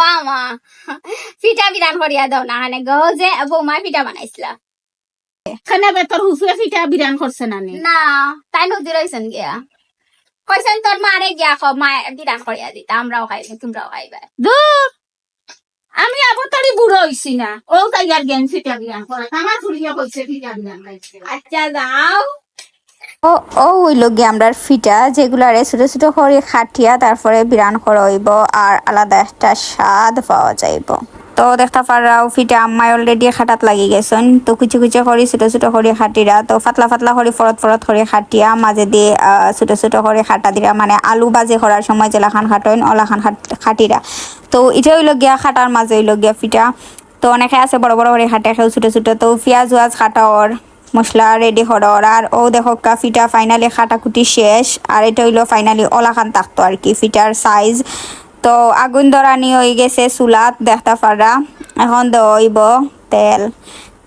ও আমা পিঠা বিরান করিয়া দাও না মানে গো যে বৌমা পিঠা বানাইছিলা। খানা বেতর বিরান করছে নানি? না তাই নদী রয়েছেন গিয়া। কইছেন তোর মারে গিয়া খ মা বিরান করিয়া দিতা আমরাও খাইবে তোমরাও খাইবে দূর আমি আবতরি বুড়ো হইছি না। ও তাই আর জ্ঞান ফিটা বিরান করে আমার বলছে ফিটা বিরান আচ্ছা যাও। ও ও হইল গিয়ে আমরা ফিটা, যেগুলারে ছোট ছোট করে খাটিয়া তারপরে বিরান করা হইব আর আলাদা একটা স্বাদ পাওয়া যাইব। তো দেখতে পারাও ফিটা আম্মাই অলরেডি খাটাত লাগি গেছেন। তো কুচি কুচি করে ছোট ছোট করে খাটিরা, তো পাতলা পাতলা করে ফরত ফরত করে খাটিয়া মাঝে দিয়ে ছোট ছোট করে খাটা দিরা মানে আলু বাজে করার সময় জেলাখান খাটইন ওলাখান খাট- খাটিরা। তো এটা হইল গিয়া খাটার মাঝে হইল গিয়া ফিটা। তো অনেকে আছে বড় বড় করে খাটে খেউ ছোট ছোট। তো পেঁয়াজ ওয়াজ খাটাওর। মশলা রেডি করার আর ও দেখো কাফিটা ফাইনালি খাটাকুটি শেষ। আর এটা হইল ফাইনালি ওলাখান থাকতো আর কি, ফিটার সাইজ তো আগুন ধরানি হয়ে গেছে চুলাত, দেখতে পারা এখন দেওয়া হইব তেল।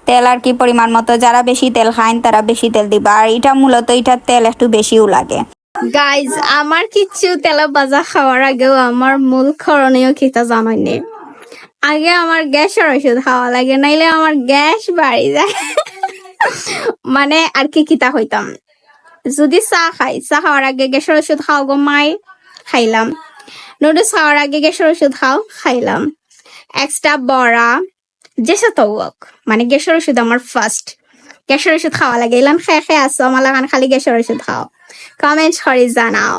তেল আর কি পরিমাণ মতো, যারা বেশি তেল খায় তারা বেশি তেল দিবা। আর এটা মূলত এটার তেল একটু বেশিও লাগে। গাইজ আমার কিছু তেলা বাজা খাওয়ার আগেও আমার মূল করণীয় খিতা জানাইনি আগে আমার গ্যাসের ওষুধ খাওয়া লাগে, নাইলে আমার গ্যাস বাড়ি যায়। মানে আর কি কিতা হইতাম? যদি চাহ খাই চাহ খাওয়ার আগে গ্যাসের ওষুধ খাও গো মাই, খাইলাম। নুডলস খাওয়ার আগে গ্যাসের ওষুধ খাও, খাইলাম। এক্সট্রা বড়া যেসে তো মানে গ্যাসের ওষুধ আমার ফার্স্ট গ্যাসের ওষুধ খাওয়া লাগে এলাম খেয়ে খেয়ে আসছো আমার লাগান খালি গ্যাসের ওষুধ খাও। কমেন্ট করে জানাও।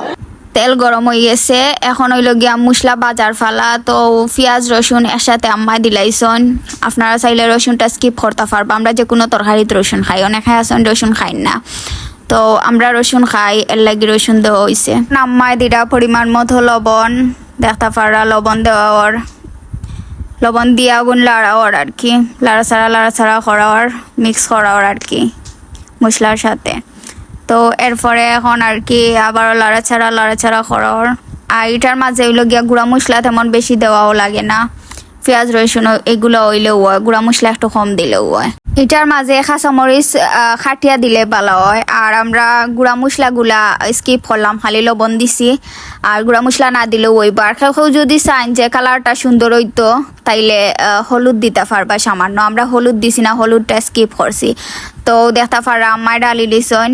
তেল গরম হয়ে গেছে। এখন হইল গিয়া মশলা বাজার ফালা। তো পেঁয়াজ, রসুন একসাথে আম্মা দিলাইছন। আপনারা চাইলে রসুনটা স্কিপ করতে পারবা। আমরা যে কোনো তরকারিতে রসুন খাই। অনেকে আছেন, রসুন খাই না। তো আমরা রসুন খাই, এর লাগি রসুন দেওয়া হয়েছে আম্মায় দিরা পরিমাণ মতো লবণ, দেখতে পারা লবণ দেওয়ার লবণ দিয়ে আগুন লাড়াওয়ার আর কি। লাড়াছাড়া লাড়াছাড়া করার মিক্স করার আর কি। মশলার সাথে। তো এরপরে এখন আর কি আবারও লাড়াছাড়া লাড়াছাড়া করার। আর এটার মাঝে ওইলো গিয়া গুঁড়া মশলা তেমন বেশি দেওয়াও লাগে না। পেঁয়াজ রসুন এগুলো হইলেও হয় গুঁড়া মশলা একটু কম দিলেও হয়। এটার মাঝে কাঁচামরিচ আহ, খাটিয়া দিলে ভালো হয়। আর আমরা গুঁড়া মশলাগুলা স্কিপ করলাম খালি লবণ দিছি। আর গুঁড়া মশলা না দিলেও হইব। আর কেউ যদি চান যে কালারটা সুন্দর হইতো তাইলে হলুদ দিতে পারবা সামান্য। আমরা হলুদ দিছি না হলুদটা স্কিপ করছি। তো দেখতে পারা আমার ডালি লিছন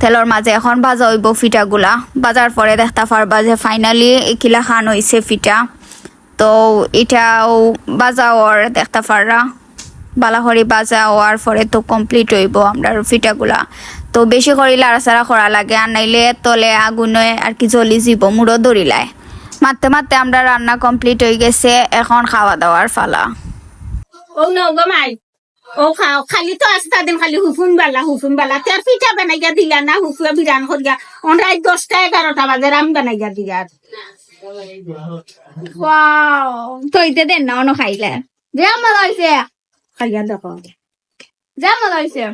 তেলর মাঝে এখন ভাজা হইব ফিটাগুলা। বাজার পরে দেখতে পারবা যে ফাইনালি একিলা খান হইছে ফিটা। তো এটাও বাজা ওর দেখতে পাররা বালাহরি বাজা হওয়ার পরে তো কমপ্লিট হইব আমরা ফিটাগুলা। তো বেশি করে লাড়াচাড়া করা লাগে আর নাইলে তলে আগুনে আর কি জ্বলি যাব মুড়ো ধরিলায় মারতে মারতে আমরা রান্না কমপ্লিট হয়ে গেছে, এখন খাওয়া দাওয়ার ফালা। ও ন গো মাই ও খাও খালি তো আস্তা দিন খালি হুফুন বালা হুফুন বালা। তের ফিটা বানাইয়া দিলা না হুফুয়া বিরান করিয়া। অনরাই দশটা এগারোটা বাজে রাম বানাইয়া দিয়া ওয়াও। তো ইতে দেন না অন্য খাইলে। যে হয়েছে খাইয়া দেখো। যে হয়েছে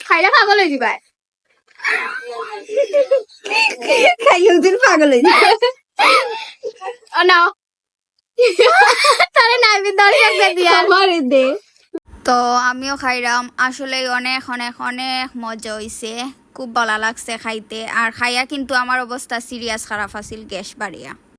খাইলে পাগল হয়ে যাবে খাইলে দিন পাগল হয়ে যাবে ও না তাহলে নাইবি দর্শক দিয়া আমার দে। তো আমিও খাইলাম আসলে অনেক অনেক অনেক মজা হইছে। খুব ভালো লাগছে খাইতে। আর খাইয়া কিন্তু আমার অবস্থা সিরিয়াস খারাপ আছিল গ্যাস বাড়িয়া।